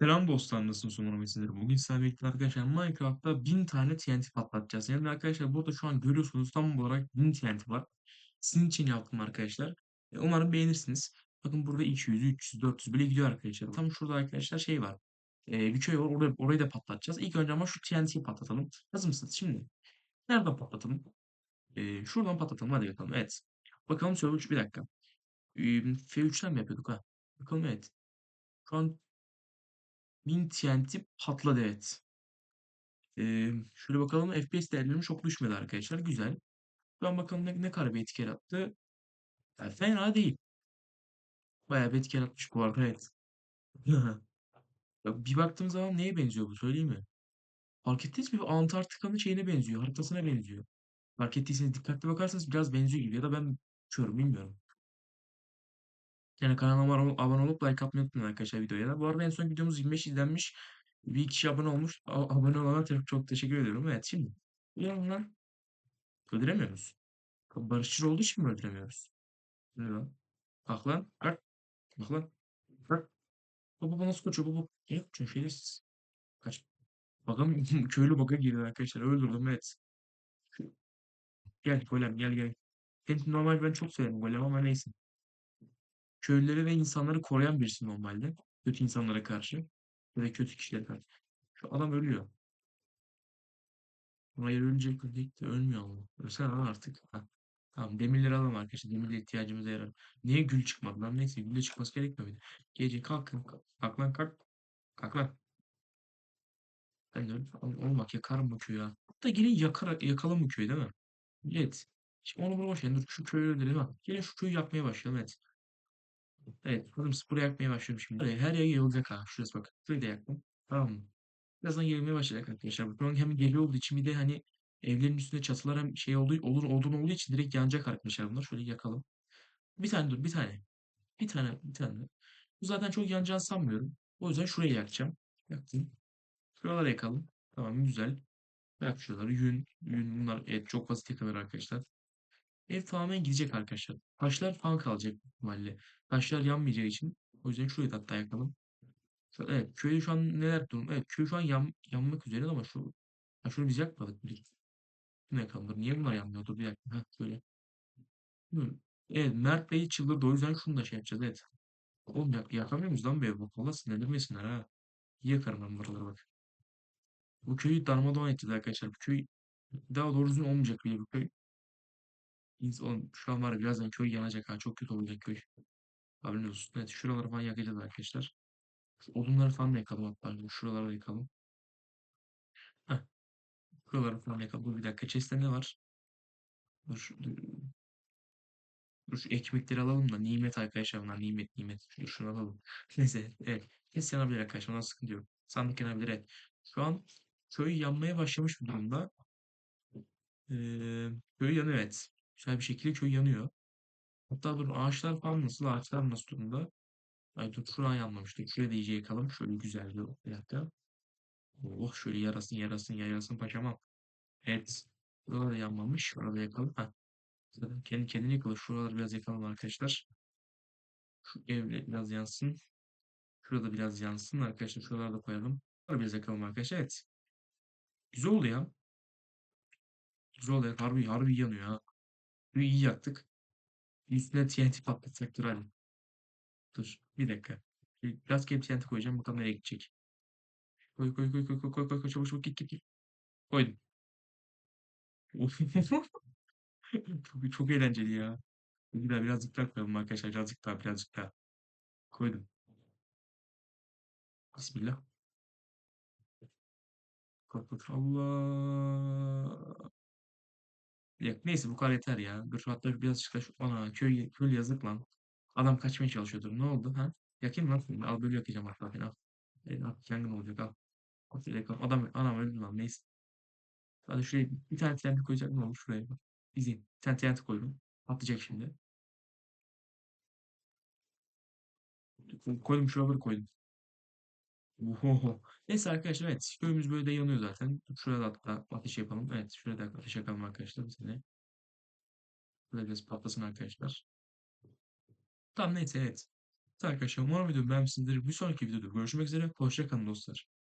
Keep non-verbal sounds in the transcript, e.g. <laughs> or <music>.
Selam dostlar nasılsınız umarım sizler. Bugün sizlerle birlikte arkadaşlar Minecraft'ta 1000 tane TNT patlatacağız. Yani arkadaşlar burada şu an görüyorsunuz tam olarak 1000 TNT var. Sizin için yaptım arkadaşlar. E, umarım beğenirsiniz. Bakın burada 200, 300, 400 bile gidiyor arkadaşlar. Tam şurada arkadaşlar şey var. E, bir köy var orada, orayı da patlatacağız. İlk önce ama şu TNT'yi patlatalım. Hazır mısınız? Şimdi nereden patlatalım? E, şuradan patlatalım hadi bakalım. Evet. Bakalım server 3 bir dakika. E, F3'ten mi yapıyorduk ha? Bakalım evet. Şu an 1000 TNT patladı evet. Ee, şöyle bakalım FPS değerlerim çok düşmedi arkadaşlar. Güzel. Ben bakalım ne, ne kadar bir etki yarattı. Yani fena değil. Bayağı bir etki yaratmış bu arada evet. <laughs> Bir baktığım zaman neye benziyor bu söyleyeyim mi? Fark ettiniz mi? Antarktika'nın şeyine benziyor. Haritasına benziyor. Fark ettiyseniz dikkatli bakarsanız biraz benziyor gibi. Ya da ben uçuyorum bilmiyorum. Yani kanalıma abone ol- abone olup like atmayı unutmayın arkadaşlar videoya. Bu arada en son videomuz 25 izlenmiş. Bir kişi abone olmuş. A- abone olana çok, çok teşekkür ediyorum. Evet şimdi. Lan. Öldüremiyoruz. Barışçıl olduğu için mi öldüremiyoruz? Ne lan? Kalk lan. Kalk. Kalk lan. Kalk. Baba baba nasıl kaçıyor baba? Ne yapıyorsun şerefsiz? Kaç. Bakalım <laughs> köylü baka girdi arkadaşlar. Öldürdüm evet. Gel golem gel gel. Hem normal ben çok severim golem ama neyse. Köylüleri ve insanları koruyan birisi normalde. Kötü insanlara karşı. Ya da kötü kişilere karşı. Şu adam ölüyor. Hayır ölecek ölecek de ölmüyor ama. Ölsene lan artık. Ha. Tamam demirleri alalım arkadaşlar. Demirle ihtiyacımıza yarar. Niye gül çıkmadı lan? Neyse gül de çıkması gerekmiyor muydu? Gece kalkın. Kalk, kalk lan kalk. Kalk lan. Ben de bak yakarım bu köyü ha. Hatta gelin yakar, yakalım bu köyü değil mi? Evet. Şimdi onu bunu boş verin. Dur şu köyü öldürelim. Gelin şu köyü yakmaya başlayalım evet. Evet. Kızım sporu yakmaya başlıyorum şimdi. Her her yer yayılacak ha. Şurası bak. Şurayı da yaktım. Tamam mı? Birazdan yayılmaya başlayacak arkadaşlar. An hem geliyor olduğu için bir de hani evlerin üstünde çatılar hem şey olduğu olur odun olduğu için direkt yanacak arkadaşlar bunlar. Şöyle yakalım. Bir tane dur bir tane. Bir tane bir tane. Bu zaten çok yanacağını sanmıyorum. O yüzden şurayı yakacağım. Yaktım. Şuraları yakalım. Tamam güzel. Yak şuraları. Yün. Yün bunlar evet çok basit yakılır arkadaşlar. Ev tamamen gidecek arkadaşlar. Taşlar falan kalacak ihtimalle. Taşlar yanmayacağı için. O yüzden şurayı da yakalım. Şu- Evet köyde şu an neler durum? Evet köy şu an yan, yanmak üzere ama şu ha, şunu biz yakmadık bile. Şunu yakalım. Dur, niye bunlar yanmıyor? Dur bir dakika. Heh, şöyle. Evet Mert Bey çıldırdı. O yüzden şunu da şey yapacağız. Evet. Oğlum yak yakamıyor muyuz lan evi? Bak valla sinirlenmesinler ha. Yakarım ben buraları bak. Bu köyü darmadağın edeceğiz arkadaşlar. Bu köy daha doğru düzgün olmayacak bile bu köy. İns- Oğlum, şu an var ya birazdan köy yanacak ha. Çok kötü olacak köy. Haberiniz olsun. Evet şuraları falan yakacağız arkadaşlar. Odunları falan da yakalım hatta. Şuraları da yakalım. Heh, şuraları falan yakalım. Bir dakika. Chest'te ne var? Dur, dur, şu ekmekleri alalım da. Nimet arkadaşlar bunlar. Nimet nimet. Dur şunu alalım. <laughs> Neyse. Evet. Kes yanabilir arkadaşlar. Ona sıkıntı yok. Sandık yanabilir. Evet. Şu an köy yanmaya başlamış bir durumda. Ee, köy yanıyor evet. Güzel bir şekilde köy yanıyor. Hatta dur ağaçlar falan nasıl? Ağaçlar nasıl durumda? Ay dur şuradan yanmamıştı. Şuraya da iyice yakalım. Şöyle güzel bir, bir dakika. Oh şöyle yarasın yarasın yarasın paşamam. Evet. Buralar da yanmamış. Orada yakalım. Heh. Zaten kendi kendine yakılır. Şuraları biraz yakalım arkadaşlar. Şu evle biraz yansın. Şurada biraz yansın. Arkadaşlar şuraları da koyalım. Şuraları biraz yakalım arkadaşlar. Evet. Güzel oldu ya. Güzel oldu. ya. Harbi, harbi yanıyor ha. İyi yaktık. Üstüne TNT patlatsak dur hadi. Dur. Bir dakika. Bir- Biraz kere TNT koyacağım. Bakalım nereye gidecek. Koy koy koy koy koy koy koy koy çabuk çabuk git git git. Koydum. <laughs> Çok, çok eğlenceli ya. Bir daha birazcık daha koyalım arkadaşlar. Birazcık daha birazcık daha. Koydum. Bismillah. Kapat. Allah. Ya, neyse bu kadar yeter ya. Dur hatta birazcık da şu ana köy köy yazık lan. Adam kaçmaya çalışıyordur. Ne oldu ha? Yakayım lan seni. Al böyle yakacağım hatta al. E, al yangın olacak al. Al yakalım. Adam anam öldü lan neyse. Hadi şuraya bir tane TNT koyacak ne olur şuraya bak. İzleyin. Bir tane TNT koydum. Patlayacak şimdi. Koydum şuraları koydum. Ohoho. <laughs> Neyse arkadaşlar evet köyümüz böyle de yanıyor zaten. Şuraya da hatta ateş yapalım. Evet şuraya da ateş yakalım arkadaşlar. Bir saniye. Şurada biraz patlasın arkadaşlar. Tamam neyse evet. Arkadaşlar umarım videomu beğenmişsinizdir. Bir sonraki videoda görüşmek üzere. Hoşça kalın dostlar.